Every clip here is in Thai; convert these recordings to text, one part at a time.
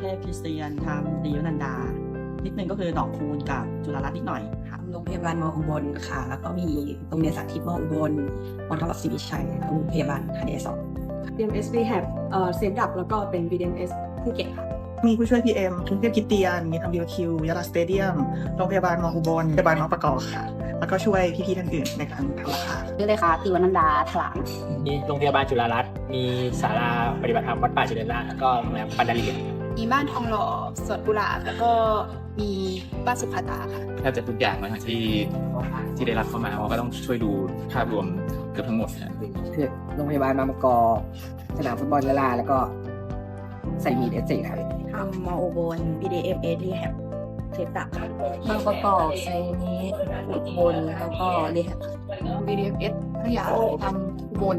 เทพคริสเตียนทำดีวนันดา นิดนึงก็คือดอกคูนกับจุฬารัตน์นิดหน่อยค่ะโรงพยาบาลมออุบลค่ะ แล้วก็มีโรงเรียนสาธิตมออุบลมอทวัศรีชัยโรงพยาบาลไทยสอง BMS Rehab เอ่อเซฟดับแล้วก็เป็น BMS ภูเก็ตค่ะมีผู้ช่วย PM กรุงเทพคริสเตียน มีทำบีคิวยาลาสเตเดียม โรงพยาบาลมออุบลโรงพยาบาลมอประกอบค่ะ แล้วก็ช่วยพี่ๆท่านอื่นในการทำราคาชื่อเลยค่ะติวนันดาถลางมีโรงพยาบาลจุฬารัตน์มีศาลาปฏิบัติธรรมวัดป่าจุฬญราชแล้วก็โรงแรมปันดาลี มีบ้านทองหล่อสวนกุหลาบแล้วก็มีบ้านสุขาตาค่ะแทบจะทุกอย่างนะที่ที่ได้รับเข้ามาเราก็ต้องช่วยดูภาพรวมเกือบทั้งหมดนะคือโรงพยาบาลบางประกอบสนามฟุตบอลยาลาแล้วก็ใส่มีดเอสเซครับทำมออุบล BDMS Rehab เซฟดับค่ะบางประกอบไซนี้อุบลแล้วก็เรียก BDFS พัทยาทำอุบล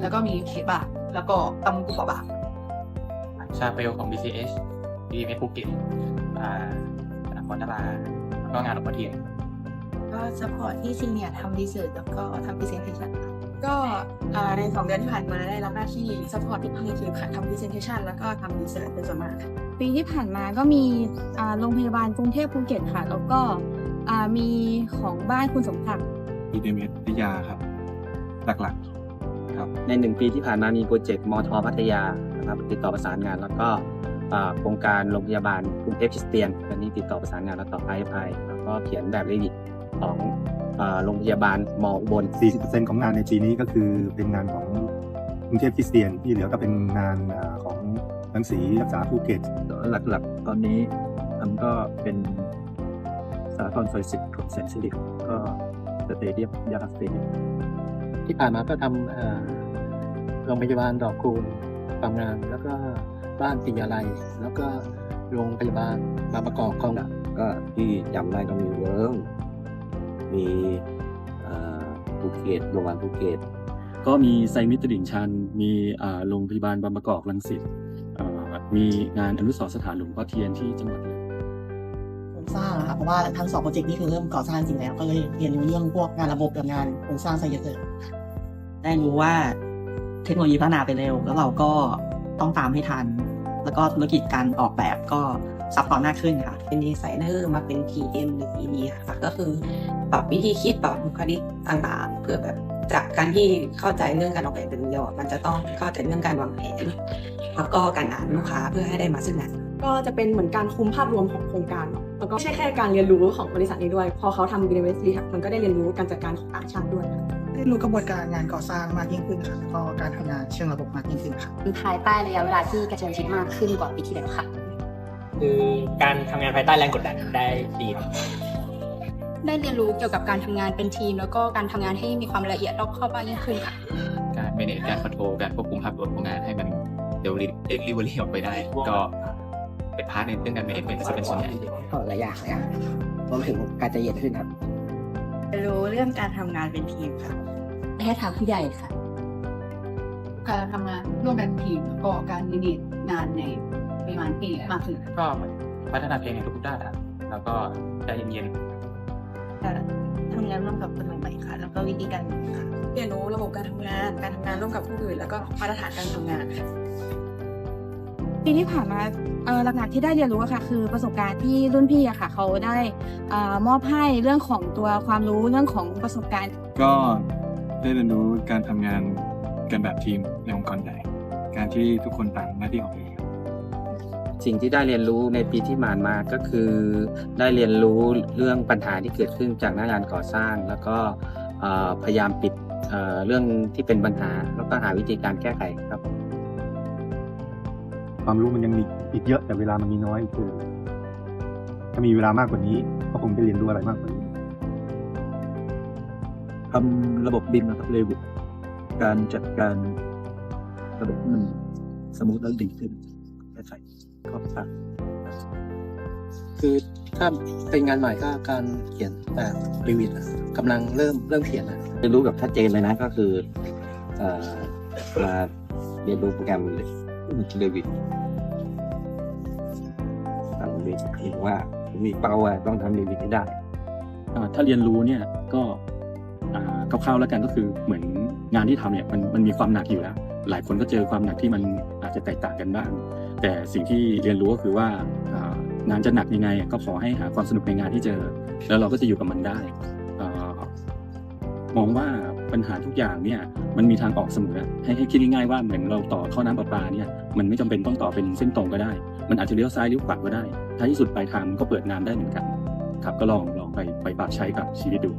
แล้วก็มีเคสบาแล้วก็ตำกุปบา ชาเปลของ BCH BMS ภูเก็ตอ่าสนามบอลนาราแล้วก็งานหลวงพ่อเทียนก็สปอร์ตที่ซีเนียร์ทำรีเสิร์ชแล้วก็ทำพรีเซนเทชันก็อ่าในสองเดือนที่ผ่านมาได้รับหน้าที่สปอร์ตที่พังคือค่ะทำพรีเซนเทชันแล้วก็ทำรีเสิร์ชเป็นส่วนมากค่ะปีที่ผ่านมาก็มีอ่าโรงพยาบาลกรุงเทพภูเก็ตค่ะ แล้วก็อ่ามีของบ้านคุณสมศักดิ์ BDMS วิทยาครับ หลักๆ ครับในหนึ่งปีที่ผ่านมามีโปรเจกต์มทพัทยานะครับติดต่อประสานงานแล้วก็อ่าโครงการโรงพยาบาลกรุงเทพคริสเตียนอันนี้ติดต่อประสานงานแล้วต่อไปไปแล้วก็เขียนแบบเรดิตของอ่าโรงพยาบาลมอุบล 40%ของงานในปีนี้ก็คือเป็นงานของกรุงเทพคริสเตียนที่เหลือก็เป็นงานอ่าของหนังสือรักษาภูเก็ตหลักๆ ตอนนี้มันก็เป็นสาทรซอยสิบของแสนสิริก็สเตเดียมยาลาสเตเดียม ที่ผ่านมาก็ทำโรงพยาบาลดอกคูณความงามแล้วก็บ้านปิยาลัย แล้วก็โรงพยาบาลบางประกอบคลองก็ที่จำได้ก็มีเวิร์งมีภูเก็ตโรงพยาบาลภูเก็ตก็มีไซมิตรดิ่งชัน มีโรงพยาบาลบางประกอบรังสิตมีงานอนุสรสถานหลวงพ่อเทียนที่จังหวัดเลยโครงสร้างอะคะเพราะว่าทั้งสองโปรเจกต์นี้คือเริ่มก่อสร้างจริงแล้ว ก็เลยเรียนรู้เรื่องพวกงานระบบกับงานโครงสร้างซะเยอะเลย ได้รู้ว่าเทคโนโลยีพัฒนาไปเร็ว แล้วเราก็ต้องตามให้ทัน แล้วก็ธุรกิจการออกแบบก็ซับซ้อนมากขึ้นค่ะ เป็นดีไซเนอร์มาเป็น PM หรือ ED ค่ะ ก็คือปรับวิธีคิดปรับบุคลิกต่างๆ เพื่อแบบจากการที่เข้าใจเรื่องการออกแบบเป็นเดียวอะมันจะต้องเข้าใจเรื่องการวางแผนแล้วก็การอ่านลูกค้าเพื่อให้ได้มาซึ่งงานก็จะเป็นเหมือนการคุมภาพรวมของโครงการแล้วก็ไม่ใช่แค่การเรียนรู้ของบริษัทนี้ด้วย พอเขาทำ BDMS Rehab มันก็ได้เรียนรู้การจัดการของต่างชาติด้วย ได้รู้กระบวนการงานก่อสร้างมากยิ่งขึ้นค่ะแล้วก็การทำงานเชิงระบบมากยิ่งขึ้นค่ะภายใต้ระยะเวลาที่กระชั้นชิดมากขึ้นกว่าปีที่แล้วค่ะคือการทำงานภายใต้แรงกดดันได้ดีครับได้เรียนรู้เกี่ยวกับการทำงานเป็นทีม แล้วก็การทำงานให้มีความละเอียดรอบคอบมากยิ่งขึ้นค่ะ การ manage การ control การควบคุมภาพรวมของงานให้มันเดลิเดลิเวอรี่ออกไปได้ ก็เป็นพาร์ทในเรื่องการ management จะเป็นส่วนใหญ่ก็หลายอย่างเลยครับรวมถึงการใจเย็นขึ้นครับ รู้เรื่องการทำงานเป็นทีมค่ะแค่ทางผู้ใหญ่ค่ะ การทำงานร่วมกันเป็นทีมแล้วก็การมินิงานในปริมาณที่มากขึ้นก็พัฒนาเพลงในทุกๆด้านครับแล้วก็ใจเย็นๆทำงานร่วมกับคนใหม่ๆค่ะ แล้วก็วิธีการค่ะเรียนรู้ระบบการทำงาน การทำงานร่วมกับผู้อื่น แล้วก็มาตรฐานการทำงานค่ะ ปีที่ผ่านมาเอ่อหลักๆที่ได้เรียนรู้อะค่ะ คือประสบการณ์ที่รุ่นพี่อะค่ะ เขาได้อามอบให้เรื่องของตัวความรู้เรื่องของประสบการณ์ ก็ได้เรียนรู้การทำงานกันแบบทีมในองค์กรใหญ่การที่ทุกคนต่างหน้าที่ของตัวเองสิ่งที่ได้เรียนรู้ในปีที่ผ่านมาก็คือ ได้เรียนรู้เรื่องปัญหาที่เกิดขึ้นจากหน้างานก่อสร้าง แล้วก็เอ่อพยายามปิดเอ่อเรื่องที่เป็นปัญหา แล้วก็หาวิธีการแก้ไขครับ ความรู้มันยังมีอีกเยอะแต่เวลามันมีน้อยคือถ้ามีเวลามากกว่านี้ก็คงได้เรียนรู้อะไรมากกว่านี้ทำระบบบินนะครับเร็วการจัดการระบบมันสมูทและดีขึ้นแก้ไขข้อผิดพลาดคือถ้าเป็นงานใหม่ก็การเขียนแบบรีวิวกำลังเริ่มเริ่มเขียนนะเรียนรู้แบบชัดเจนเลยนะก็คือเอ่อมาเรียนรู้โปรแกรม เรวิตทำเรวิตเห็นว่ามีเป้าว่าต้องทำเรวิตให้ได้ถ้าเรียนรู้เนี่ยก็คร่าวๆแล้วกันก็คือเหมือนงานที่ทำเนี่ยมันมันมีความหนักอยู่แล้ว หลายคนก็เจอความหนักที่มันอาจจะแตกต่างกันบ้าง แต่สิ่งที่เรียนรู้ก็คือว่างานจะหนักยังไง ก็ขอให้หาความสนุกในงานที่เจอ แล้วเราก็จะอยู่กับมันได้ มองว่าปัญหาทุกอย่างเนี่ยมันมีทางออกเสมอให้ให้คิดง่ายๆว่าเหมือนเราต่อท่อน้ำประปาเนี่ยมันไม่จำเป็นต้องต่อเป็นเส้นตรงก็ได้ มันอาจจะเลี้ยวซ้ายเลี้ยวขวาก็ได้ท้ายที่สุดปลายทางมันก็เปิดงานได้เหมือนกัน ครับก็ลองลองไปไปปรับใช้กับชีวิตดู